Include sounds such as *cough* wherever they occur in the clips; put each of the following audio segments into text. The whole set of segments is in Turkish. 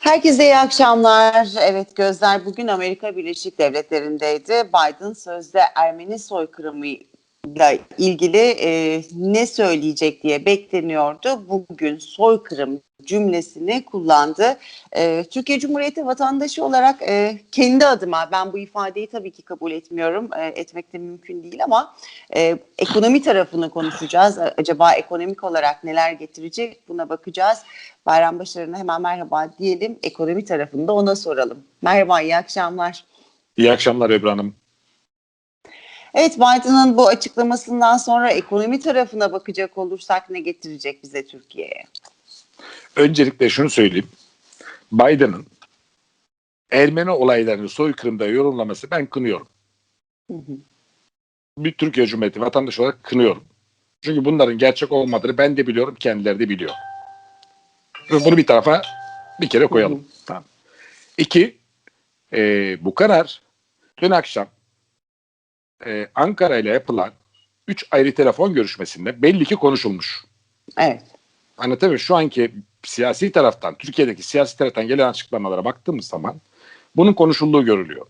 Herkese iyi akşamlar. Evet gözler bugün Amerika Birleşik Devletleri'ndeydi. Biden sözde Ermeni soykırımıyla ilgili e, ne söyleyecek diye bekleniyordu. Bugün soykırım cümlesini kullandı. E, Türkiye Cumhuriyeti vatandaşı olarak e, kendi adıma ben bu ifadeyi tabii ki kabul etmiyorum. E, etmek de mümkün değil ama e, ekonomi tarafını konuşacağız. Acaba ekonomik olarak neler getirecek buna bakacağız. Bayram Başarı'na hemen merhaba diyelim. Ekonomi tarafında ona soralım. Merhaba, iyi akşamlar. İyi akşamlar Ebru Hanım. Evet Biden'ın bu açıklamasından sonra ekonomi tarafına bakacak olursak ne getirecek bize Türkiye'ye? Öncelikle şunu söyleyeyim. Biden'ın Ermeni olaylarını soykırımda yorumlaması ben kınıyorum. Hı hı. Bir Türkiye Cumhuriyeti vatandaşı olarak kınıyorum. Çünkü bunların gerçek olmadığını ben de biliyorum, kendileri de biliyor. Bunu bir tarafa bir kere koyalım. Hı hı. Tamam. İki, e, bu karar dün akşam e, Ankara ile yapılan üç ayrı telefon görüşmesinde belli ki konuşulmuş. Evet. Anlatabiliyor? Şu anki siyasi taraftan, Türkiye'deki siyasi taraftan gelen açıklamalara baktığımız zaman bunun konuşulduğu görülüyor.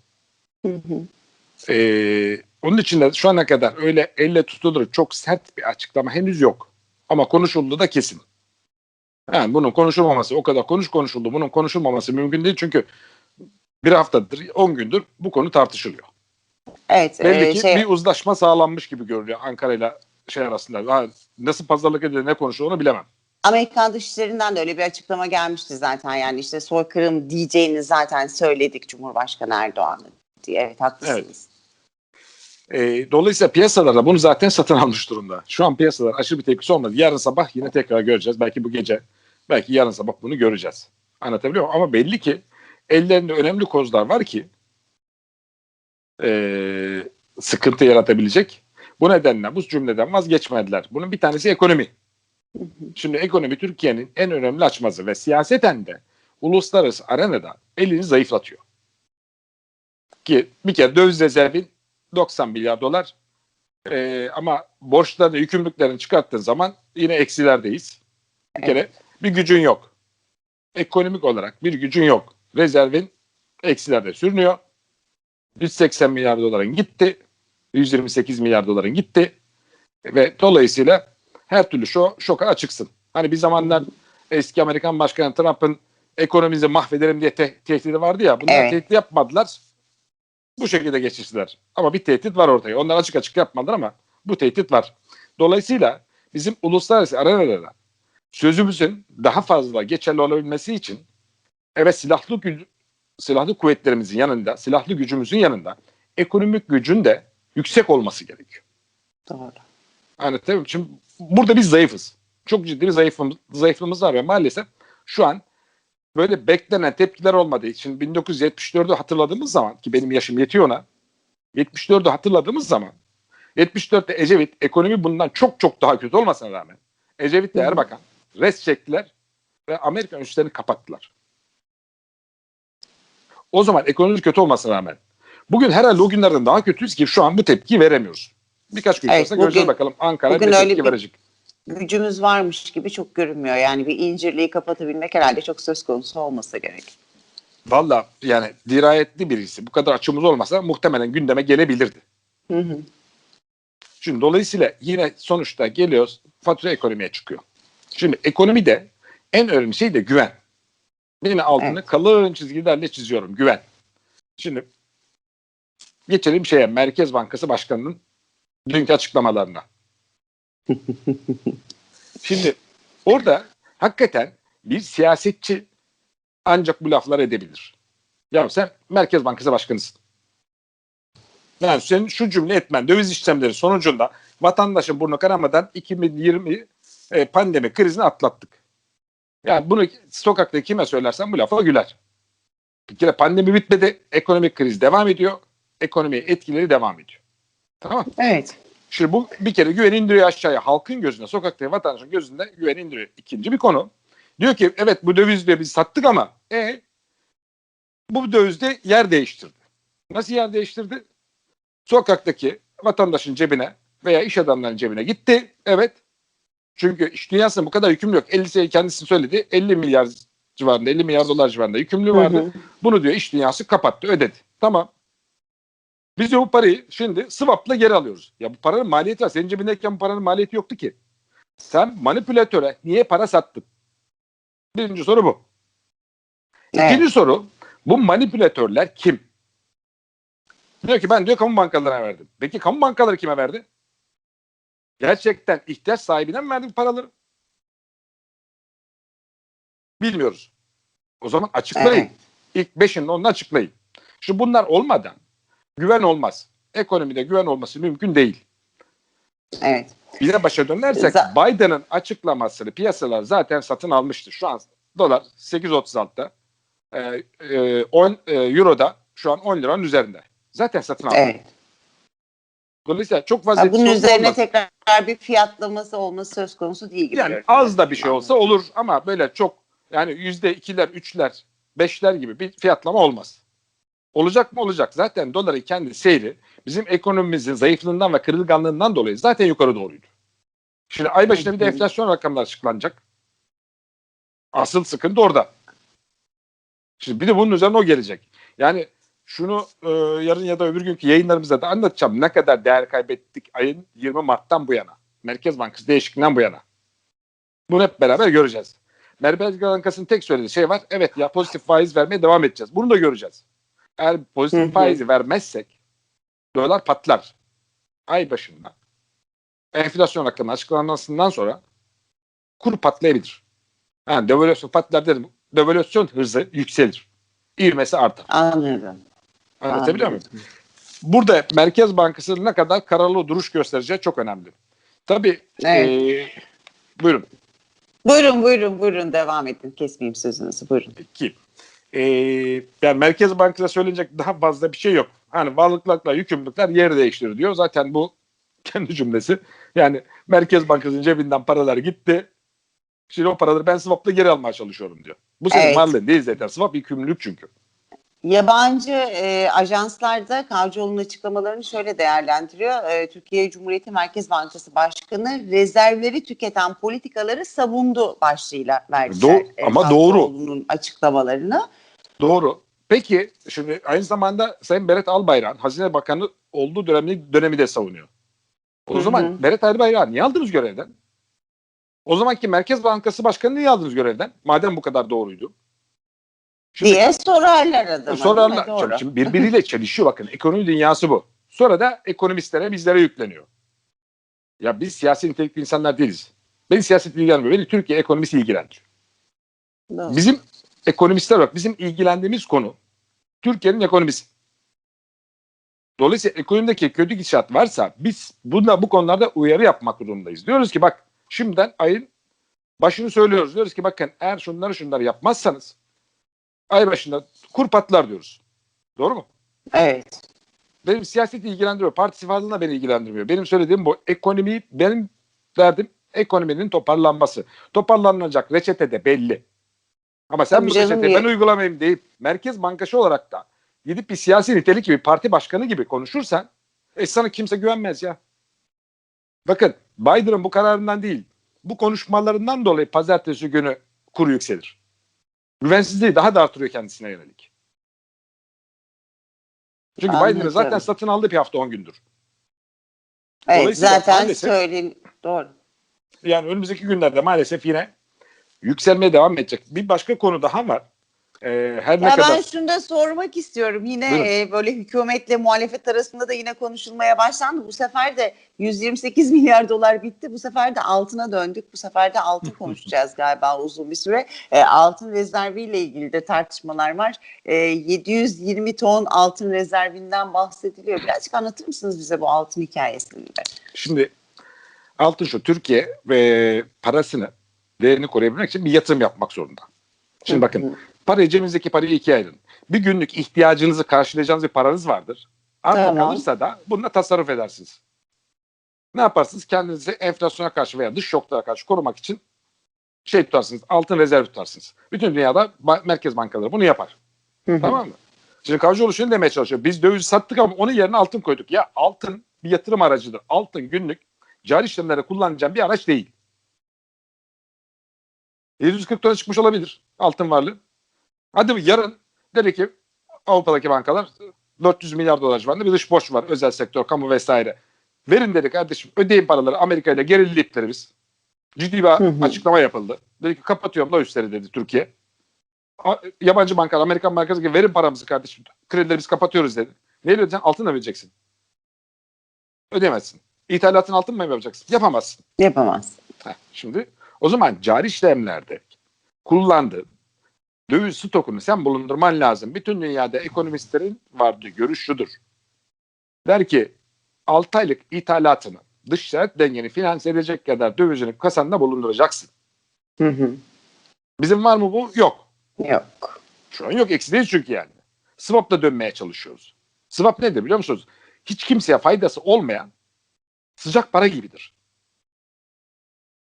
Hı hı. Ee, onun için de şu ana kadar öyle elle tutulur çok sert bir açıklama henüz yok. Ama konuşulduğu da kesin. Yani bunun konuşulmaması o kadar konuş konuşuldu. Bunun konuşulmaması mümkün değil çünkü bir haftadır, 10 gündür bu konu tartışılıyor. Evet. Belli e, ki şey, bir uzlaşma sağlanmış gibi görünüyor Ankara ile şey arasında. Ha, nasıl pazarlık edilir, ne konuşulur onu bilemem. Amerikan Dışişleri'nden de öyle bir açıklama gelmişti zaten. Yani işte soykırım diyeceğini zaten söyledik Cumhurbaşkanı Erdoğan'ın diye. Evet haklısınız. E, dolayısıyla piyasalarda bunu zaten satın almış durumda. Şu an piyasalar aşırı bir tepkisi olmadı. Yarın sabah yine tekrar göreceğiz. Belki bu gece, belki yarın sabah bunu göreceğiz. Anlatabiliyor muyum? Ama belli ki ellerinde önemli kozlar var ki e, sıkıntı yaratabilecek. Bu nedenle bu cümleden vazgeçmediler. Bunun bir tanesi ekonomi. Şimdi ekonomi Türkiye'nin en önemli açmazı ve siyaseten de uluslararası arenada elini zayıflatıyor. Ki bir kere döviz rezervin 90 milyar dolar Ee, ama borçlarını, yükümlülüklerini çıkarttığın zaman yine eksilerdeyiz. Bir kere bir gücün yok. Ekonomik olarak bir gücün yok. Rezervin eksilerde sürünüyor. 180 milyar doların gitti. 128 milyar doların gitti. Ve dolayısıyla her türlü şo şoka açıksın. Hani bir zamanlar eski Amerikan Başkanı Trump'ın ekonomimizi mahvederim diye te- tehdidi vardı ya. Bunlar Evet. tehdit yapmadılar. Bu şekilde geçiştiler. Ama bir tehdit var ortaya. Onlar açık açık yapmadılar ama bu tehdit var. Dolayısıyla bizim uluslararası arenada sözümüzün daha fazla geçerli olabilmesi için evet silahlı gü- silahlı kuvvetlerimizin yanında, silahlı gücümüzün yanında ekonomik gücün de yüksek olması gerekiyor. Doğru. Anlatabiliyor muyum? Şimdi burada biz zayıfız. Çok ciddi bir zayıfımız, zayıflığımız var ve maalesef şu an böyle beklenen tepkiler olmadığı için 1974'ü hatırladığımız zaman ki benim yaşım yetiyor ona 74'ü hatırladığımız zaman 74'te Ecevit ekonomi bundan çok çok daha kötü olmasına rağmen Ecevit hı. Erbakan res çektiler ve Amerikan üslerini kapattılar. O zaman ekonomi kötü olmasına rağmen bugün herhalde o günlerden daha kötüyüz ki şu an bu tepkiyi veremiyoruz. Birkaç gün Evet, sonra göreceğiz bakalım Ankara bugün öyle tepki bir- verecek. Gücümüz varmış gibi çok görünmüyor. Yani bir incirliği kapatabilmek herhalde çok söz konusu olmasa gerek. Valla yani dirayetli birisi bu kadar açımız olmasa muhtemelen gündeme gelebilirdi. Hı hı. Şimdi dolayısıyla yine sonuçta geliyoruz fatura ekonomiye çıkıyor. Şimdi ekonomide en önemli şey de güven. Yine altını Evet. kalın çizgilerle çiziyorum güven. Şimdi geçelim şeye Merkez Bankası Başkanı'nın dünkü açıklamalarına. *laughs* Şimdi orada hakikaten bir siyasetçi ancak bu laflar edebilir. Ya sen Merkez Bankası Başkanısın. Yani senin şu cümle etmen döviz işlemleri sonucunda vatandaşın burnu kanamadan 2020 e, pandemi krizini atlattık. Yani bunu sokakta kime söylersen bu lafa güler. Bir kere pandemi bitmedi, ekonomik kriz devam ediyor, ekonomi etkileri devam ediyor. Tamam Evet. Şimdi bu bir kere güven indiriyor aşağıya. Halkın gözüne, sokaktaki vatandaşın gözünde güven indiriyor. İkinci bir konu. Diyor ki evet bu dövizle biz sattık ama e bu dövizde yer değiştirdi. Nasıl yer değiştirdi? Sokaktaki vatandaşın cebine veya iş adamlarının cebine gitti. Evet. Çünkü iş dünyasında bu kadar yüküm yok. 50 sene kendisi söyledi. 50 milyar civarında 50 milyar dolar civarında yükümlülüğü vardı. Bunu diyor iş dünyası kapattı ödedi. Tamam. Biz de bu parayı şimdi swap'la geri alıyoruz. Ya bu paranın maliyeti var. Senin cebindeyken bu paranın maliyeti yoktu ki. Sen manipülatöre niye para sattın? Birinci soru bu. Evet. İkinci soru bu manipülatörler kim? Diyor ki ben diyor kamu bankalarına verdim. Peki kamu bankaları kime verdi? Gerçekten ihtiyaç sahibine mi verdi bu paraları? Bilmiyoruz. O zaman açıklayın. Evet. İlk beşinin onu açıklayın. Şu bunlar olmadan güven olmaz. Ekonomide güven olması mümkün değil. Evet. Bir de başa dönersek Za- Biden'ın açıklamasını piyasalar zaten satın almıştır. Şu an dolar 8.36'da. Ee, e, 10 e, Euro'da şu an 10 liranın üzerinde. Zaten satın aldı. Evet. Dolayısıyla çok fazla bunun üzerine olmaz. tekrar bir fiyatlaması olması söz konusu değil gibi. Yani görünüyor. az da bir şey olsa olur ama böyle çok yani yüzde ikiler, üçler, beşler gibi bir fiyatlama olmaz. Olacak mı? Olacak. Zaten doların kendi seyri bizim ekonomimizin zayıflığından ve kırılganlığından dolayı zaten yukarı doğruydu. Şimdi ay başına bir de enflasyon rakamları açıklanacak. Asıl sıkıntı orada. Şimdi bir de bunun üzerine o gelecek. Yani şunu e, yarın ya da öbür günkü yayınlarımızda da anlatacağım. Ne kadar değer kaybettik ayın 20 Mart'tan bu yana. Merkez Bankası değişikliğinden bu yana. Bunu hep beraber göreceğiz. Merkez Bankası'nın tek söylediği şey var. Evet ya pozitif faiz vermeye devam edeceğiz. Bunu da göreceğiz. Eğer Hı pozitif hı. faizi vermezsek dolar patlar. Ay başında enflasyon rakamı açıklanmasından sonra kur patlayabilir. Yani devalüasyon patlar dedim. Devalüasyon hızı yükselir. İvmesi artar. Anladım. Anlatabiliyor muyum? Burada Merkez Bankası ne kadar kararlı duruş göstereceği çok önemli. Tabii Evet. eee, buyurun Buyurun buyurun buyurun devam edin. Kesmeyeyim sözünüzü buyurun. ki eee, yani Merkez Bankası'na söylenecek daha fazla bir şey yok. Hani varlıklarla yükümlülükler yer değiştirir diyor. Zaten bu *laughs* kendi cümlesi. Yani Merkez Bankası'nın cebinden paralar gitti. Şimdi o paraları ben swap'la geri almaya çalışıyorum diyor. Bu senin Evet. varlığın değil zaten. Swap yükümlülük çünkü. Yabancı e, ajanslarda Kavcıoğlu'nun açıklamalarını şöyle değerlendiriyor. E, Türkiye Cumhuriyeti Merkez Bankası Başkanı rezervleri tüketen politikaları savundu başlığıyla verdiler. Do- e, ama doğru. Kavcıoğlu'nun açıklamalarını. Doğru. Peki şimdi aynı zamanda Sayın Berat Albayrak Hazine Bakanı olduğu dönemi, dönemi de savunuyor. O Hı zaman. Berat Albayrak'ı niye aldınız görevden? O zamanki Merkez Bankası Başkanı niye aldınız görevden? Madem bu kadar doğruydu. Şimdi- diye sorarlar adama. Sorarlar. Şimdi, şimdi birbiriyle çelişiyor bakın. Ekonomi dünyası bu. Sonra da ekonomistlere bizlere yükleniyor. Ya biz siyasi nitelikli insanlar değiliz. Beni siyaset ilgilenmiyor. Beni Türkiye ekonomisi ilgilendiriyor. Doğru. Bizim ekonomistler bak bizim ilgilendiğimiz konu Türkiye'nin ekonomisi. Dolayısıyla ekonomideki kötü gidişat varsa biz bunda bu konularda uyarı yapmak durumundayız. Diyoruz ki bak şimdiden ayın başını söylüyoruz. Diyoruz ki bakın eğer şunları şunları yapmazsanız ay başında kur patlar diyoruz. Doğru mu? Evet. Benim siyaseti ilgilendiriyor. Parti varlığına beni ilgilendirmiyor. Benim söylediğim bu. Ekonomiyi benim derdim ekonominin toparlanması. Toparlanacak reçete de belli. Ama sen Tabii bu reçeteyi ya- ben uygulamayayım deyip Merkez Bankası olarak da gidip bir siyasi nitelik gibi parti başkanı gibi konuşursan e sana kimse güvenmez ya. Bakın Biden'ın bu kararından değil bu konuşmalarından dolayı pazartesi günü kuru yükselir. Güvensizliği daha da artırıyor kendisine yönelik. Çünkü Biden'ı zaten satın aldı bir hafta 10 gündür. Evet zaten maalesef- söyleyin. Doğru. Yani önümüzdeki günlerde maalesef yine yükselmeye devam edecek. Bir başka konu daha var. Ee, her ne Ya kadar ben şunu da sormak istiyorum. Yine Buyurun. e, böyle hükümetle muhalefet arasında da yine konuşulmaya başlandı. Bu sefer de 128 *laughs* milyar dolar bitti. Bu sefer de altına döndük. Bu sefer de altın *laughs* konuşacağız galiba uzun bir süre. E, altın rezerviyle ilgili de tartışmalar var. E, 720 ton altın rezervinden bahsediliyor. Birazcık anlatır mısınız bize bu altın hikayesini de? şimdi altın şu Türkiye ve parasını değerini koruyabilmek için bir yatırım yapmak zorunda. Şimdi bakın parayı cebinizdeki parayı ikiye ayırın. Bir günlük ihtiyacınızı karşılayacağınız bir paranız vardır. Arta Tamam. kalırsa da bununla tasarruf edersiniz. Ne yaparsınız? Kendinizi enflasyona karşı veya dış şoklara karşı korumak için şey tutarsınız, altın rezerv tutarsınız. Bütün dünyada ba- merkez bankaları bunu yapar. Tamam mı? Şimdi Kavcıoğlu şunu demeye çalışıyor. Biz döviz sattık ama onun yerine altın koyduk. Ya altın bir yatırım aracıdır. Altın günlük cari işlemlere kullanacağım bir araç değil. 740 dolara çıkmış olabilir altın varlığı. Hadi yarın dedi ki Avrupa'daki bankalar 400 milyar dolar civarında bir dış borç var özel sektör, kamu vesaire. Verin dedi kardeşim ödeyin paraları Amerika ile gerildi ipleri biz. Ciddi bir Hı hı. açıklama yapıldı. Dedi ki kapatıyorum da üstleri dedi Türkiye. A- Yabancı bankalar, Amerikan bankası gibi verin paramızı kardeşim. Kredileri biz kapatıyoruz dedi. Neyle ödeyeceksin? Altın da vereceksin. Ödeyemezsin. İthalatın altın mı yapacaksın? Yapamazsın. Yapamaz. Heh, şimdi o zaman cari işlemlerde kullandığın döviz stokunu sen bulundurman lazım. Bütün dünyada ekonomistlerin vardığı görüş şudur. Der ki 6 aylık ithalatını dış ticaret dengeni finanse edecek kadar dövizini kasanda bulunduracaksın. Hı hı. Bizim var mı bu? Yok. Yok. Şu an yok. Eksi değil çünkü yani. Swap'la dönmeye çalışıyoruz. Swap nedir biliyor musunuz? Hiç kimseye faydası olmayan sıcak para gibidir.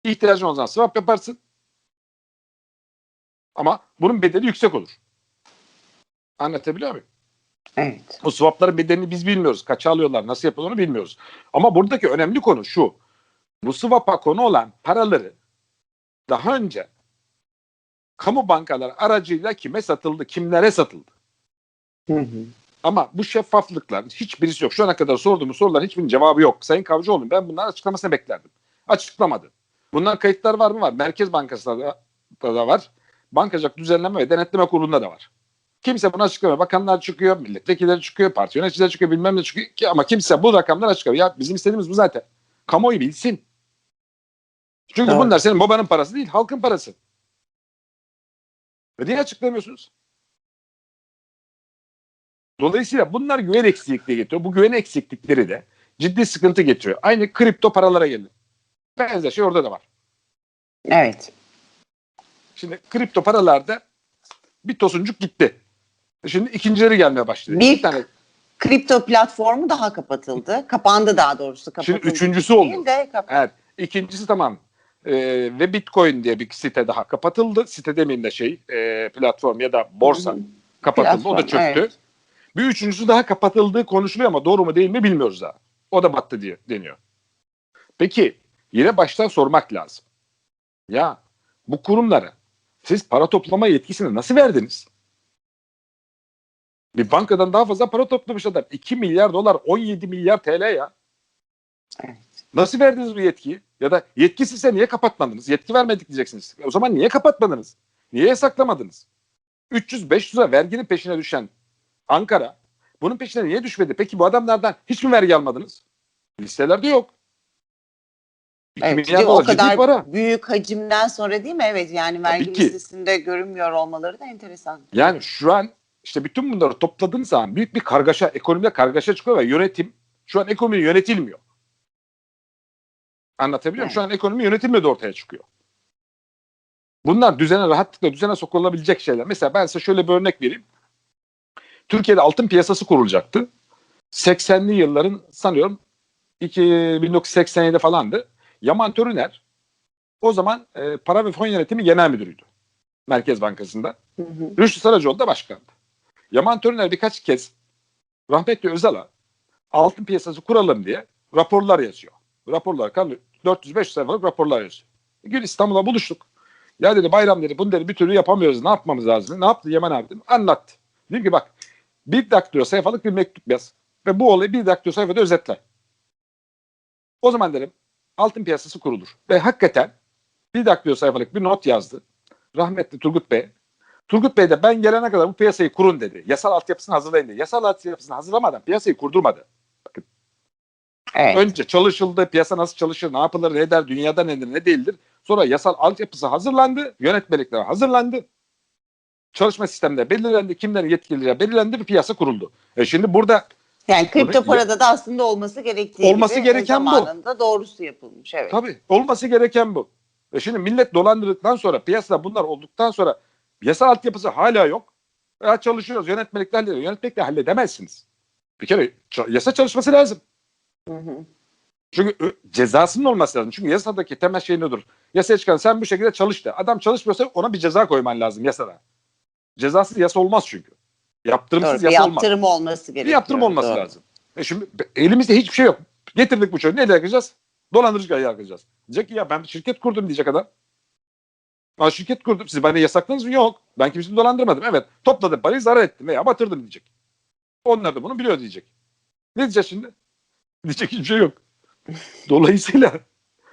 İhtiyacın olan swap yaparsın. Ama bunun bedeli yüksek olur. Anlatabiliyor muyum? Evet. O swapların bedelini biz bilmiyoruz. Kaça alıyorlar, nasıl yapılıyor onu bilmiyoruz. Ama buradaki önemli konu şu. Bu swap'a konu olan paraları daha önce kamu bankaları aracıyla kime satıldı, kimlere satıldı? Hı hı. Ama bu şeffaflıkların hiçbirisi yok. Şu ana kadar sorduğumuz soruların hiçbirinin cevabı yok. Sayın Kavcıoğlu ben bunların açıklamasını beklerdim. Açıklamadı. Bunların kayıtlar var mı? Var. Merkez Bankası'nda da, da var. Bankacılık Düzenleme ve Denetleme Kurulu'nda da var. Kimse bunu açıklamıyor. Bakanlar çıkıyor, milletvekilleri çıkıyor, parti yöneticileri çıkıyor, bilmem ne çıkıyor. Ki- Ama kimse bu rakamları açıklamıyor. Ya bizim istediğimiz bu zaten. Kamuoyu bilsin. Çünkü Doğru. bunlar senin babanın parası değil, halkın parası. Ve niye açıklamıyorsunuz? Dolayısıyla bunlar güven eksikliği getiriyor. Bu güven eksiklikleri de ciddi sıkıntı getiriyor. Aynı kripto paralara geldi. Benzer şey orada da var. Evet. Şimdi kripto paralarda bir tosuncuk gitti. Şimdi ikincileri gelmeye başladı. Bir- İki tane. Kripto platformu daha kapatıldı. Kapandı daha doğrusu. Kapatıldı. Şimdi üçüncüsü oldu. de Evet. İkincisi tamam. Ee, ve Bitcoin diye bir site daha kapatıldı. Site demeyeyim de şey e, platform ya da borsa kapatıldı. o da Platform, çöktü. evet. Bir üçüncüsü daha kapatıldığı konuşuluyor ama doğru mu değil mi bilmiyoruz daha. O da battı diye deniyor. Peki yine baştan sormak lazım. Ya bu kurumlara siz para toplama yetkisini nasıl verdiniz? Bir bankadan daha fazla para toplamış adam. 2 milyar dolar 17 milyar TL ya. Nasıl verdiniz bu yetkiyi? Ya da yetkisizse niye kapatmadınız? Yetki vermedik diyeceksiniz. O zaman niye kapatmadınız? Niye yasaklamadınız? 300-500'e verginin peşine düşen Ankara bunun peşine niye düşmedi? Peki bu adamlardan hiç mi vergi almadınız? Listelerde yok. 2 Evet, milyar ki o kadar para. büyük hacimden sonra değil mi? Evet yani vergi ki. listesinde görünmüyor olmaları da enteresan. Yani şu an işte bütün bunları topladığınız zaman büyük bir kargaşa, ekonomide kargaşa çıkıyor ve yönetim şu an ekonomi yönetilmiyor. Anlatabiliyor muyum? Şu an ekonomi yönetilmedi ortaya çıkıyor. Bunlar düzene rahatlıkla düzene sokulabilecek şeyler. Mesela ben size şöyle bir örnek vereyim. Türkiye'de altın piyasası kurulacaktı. 80'li yılların sanıyorum iki- 1987 falandı. Yaman Törüner o zaman e, para ve fon yönetimi genel müdürüydü. Merkez Bankası'nda. Rüştü Saracoğlu da başkandı. Yaman Törüner birkaç kez rahmetli Özal'a altın piyasası kuralım diye raporlar yazıyor. Raporlar kan 400-500 sayfalık raporlar yazıyor. Bir gün İstanbul'a buluştuk. Ya dedi bayram dedi bunu dedi bir türlü yapamıyoruz. Ne yapmamız lazım? Ne yaptı Yaman abi dedim. Anlattı. Dedim ki bak bir daktilo sayfalık bir mektup yaz. Ve bu olayı bir daktilo sayfada özetle. O zaman dedim altın piyasası kurulur. Ve hakikaten bir daktilo sayfalık bir not yazdı. Rahmetli Turgut Bey Turgut Bey de ben gelene kadar bu piyasayı kurun dedi. Yasal altyapısını hazırlayın dedi. Yasal altyapısını hazırlamadan piyasayı kurdurmadı. Evet. Önce çalışıldı, piyasa nasıl çalışır, ne yapılır, ne eder, dünyada nedir, ne değildir. Sonra yasal altyapısı hazırlandı, yönetmelikler hazırlandı. Çalışma sistemleri belirlendi, kimlerin yetkilileri belirlendi, bir piyasa kuruldu. E şimdi burada Yani kripto Bunu- parada da aslında olması gerektiği Olması gibi gereken bu. doğrusu yapılmış. Evet. tabii olması gereken bu. E şimdi millet dolandırdıktan sonra, piyasada bunlar olduktan sonra yasal altyapısı hala yok. Ya çalışıyoruz, yönetmelikler hallediyor. Yönetmelikle halledemezsiniz. Bir kere yasa çalışması lazım. Hı hı. Çünkü cezasının olması lazım. Çünkü yasadaki temel şey nedir? Yasaya çıkan sen bu şekilde çalış de. Adam çalışmıyorsa ona bir ceza koyman lazım yasada. Cezasız yasa olmaz çünkü. Yaptırımsız Doğru. Yasa olmaz. yaptırım olması gerekiyor. Bir yaptırım olması Doğru. lazım. E şimdi elimizde hiçbir şey yok. Getirdik bu çocuğu. Neyle yakacağız? Dolandırıcı yargılayacağız. Diyecek ki ya ben bir şirket kurdum diyecek adam. Ben şirket kurdum. Siz bana yasakladınız mı? Yok. Ben kimseyi dolandırmadım. Evet. Topladım parayı zarar ettim veya batırdım diyecek. Onlar da bunu biliyor diyecek. Ne diyeceğiz şimdi? *laughs* Diyecek hiçbir şey yok. Dolayısıyla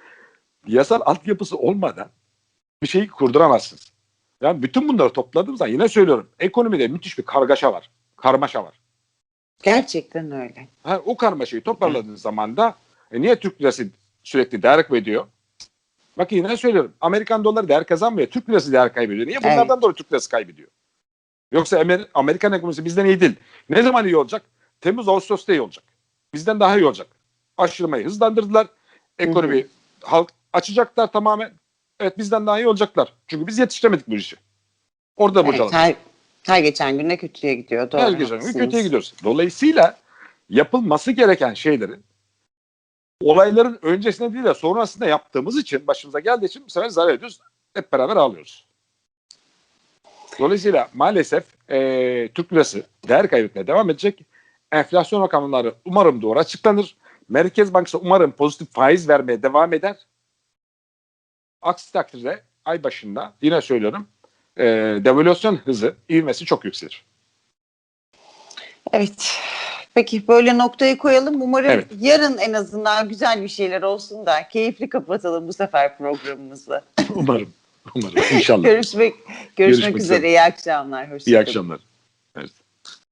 *laughs* yasal altyapısı olmadan bir şeyi kurduramazsınız. Yani bütün bunları topladığım zaman yine söylüyorum. Ekonomide müthiş bir kargaşa var. Karmaşa var. Gerçekten öyle. Ha, o karmaşayı toparladığınız zaman da e, niye Türk lirası sürekli değer kaybediyor? Bak yine söylüyorum. Amerikan doları değer kazanmıyor. Türk lirası değer kaybediyor. Niye? Bunlardan Evet. dolayı Türk lirası kaybediyor. Yoksa Amer- Amerikan ekonomisi bizden iyi değil. Ne zaman iyi olacak? Temmuz Ağustos'ta iyi olacak. Bizden daha iyi olacak. Aşırmayı hızlandırdılar. Ekonomi halk açacaklar tamamen. Evet bizden daha iyi olacaklar. Çünkü biz yetiştiremedik bu işi. Orada Evet, bocaladık. her, her geçen güne kötüye gidiyor. Doğru, Her geçen gün kötüye gidiyoruz. Dolayısıyla yapılması gereken şeylerin olayların öncesinde değil de sonrasında yaptığımız için başımıza geldiği için bu sefer zarar ediyoruz. Hep beraber ağlıyoruz. Dolayısıyla maalesef eee Türk lirası değer kaybetmeye devam edecek. Enflasyon rakamları umarım doğru açıklanır. Merkez Bankası umarım pozitif faiz vermeye devam eder. Aksi takdirde ay başında yine söylüyorum eee devalüasyon hızı ivmesi çok yükselir. Evet. Peki böyle noktayı koyalım. Umarım Evet. yarın en azından güzel bir şeyler olsun da keyifli kapatalım bu sefer programımızı. *laughs* Umarım. Umarım. İnşallah. *laughs* Görüşmek görüşmek, Görüşmek üzere. üzere. İyi akşamlar. Hoşça İyi akşamlar.